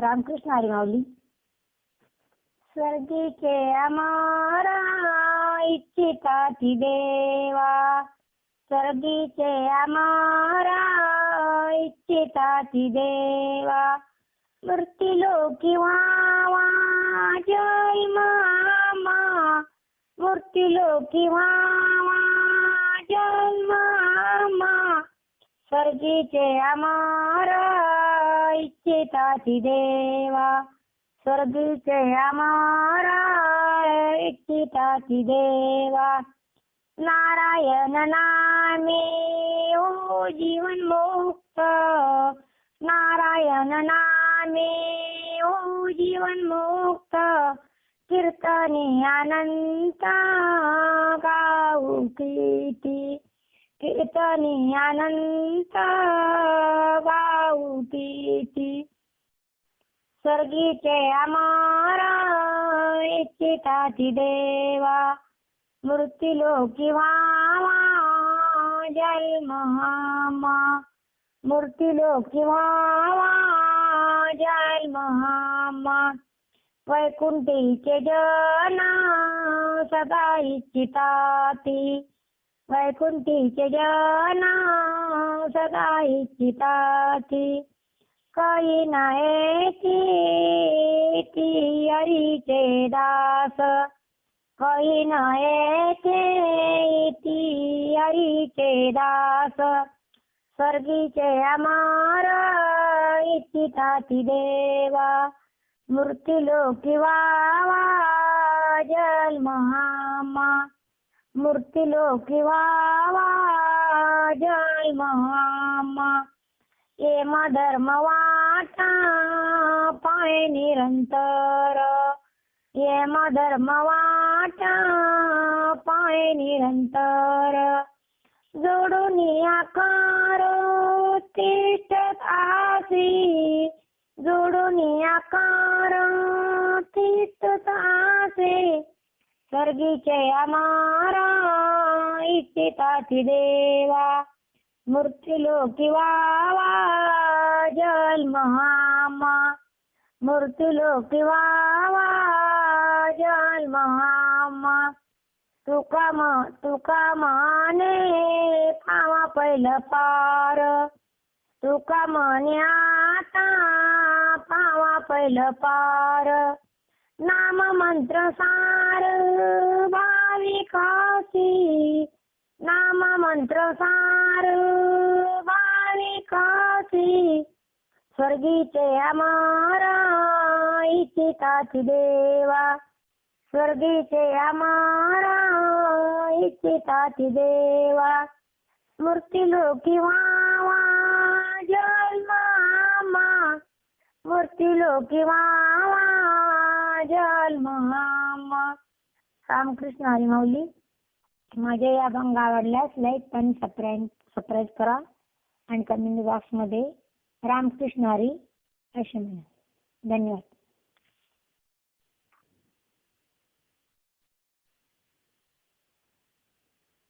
रामकृष्ण हरी माऊली स्वर्गीचे अमारा इच्छिता ती देवा. स्वर्गीचे अमारा इच्छिता ती देवा. मूर्तिलोकी व्हावा जन्मामा मूर्तिलोकी व्हावा जन्मामा स्वर्गीचे अमारा इच्छिता ती देवा स्वर्गीचे अमर इच्छिता ती देवा नारायण नामे ओ जीवन मुक्त नारायण नामे ओ जीवन मुक्त कीर्तनी अनंत गाऊ कीर्ती कीर्तनी अनंत गाऊ स्वर्गीचे अमारा इच्छिता ती देवा मृत्युलोकी व्हावा जन्महामा मृत्युलोकी व्हावा जन्महामा वैकुंठीचे जन सदा इच्छिताती। वैकुंठीचे जना सदा इच्छिताती काही नाही ती हरीचे दास. काही नाही ती हरीचे दास. स्वर्गीचे अमार इच्छिताती देवा. मृत्युलोकी वावा जन्महामा मृत्युलोकी जय महामा. एम धर्म वाटा पाय निरंतर. एम धर्म वाटा पाय निरंतर. जोडून आकार तिष्ठत आसी. जोडून आकार स्वर्गीचे अमार इच्छिताती देवा मृत्युलोकी वावा जन्महामा मृत्युलोकी वावा जन्महामा तुका म तुका माने पावा पहिलं पार. तुका म्हणे आता पावा पहिलं पार. नाम मंत्र सार भाविकासी नाम मंत्र सार भाविकासी स्वर्गीचे अमर इच्छिताची देवा। स्वर्गीचे अमर इच्छिताची देवा। जन्मा मूर्ती लोकी वावा व्हावा महामा. रामकृष्ण हरी माऊली माझ्या या अभंग आवडल्यास लाईक आणि सबस्क्राईब सबस्क्राईब करा. आणि कमेंट बॉक्समध्ये रामकृष्ण हरी असे म्हणा. धन्यवाद.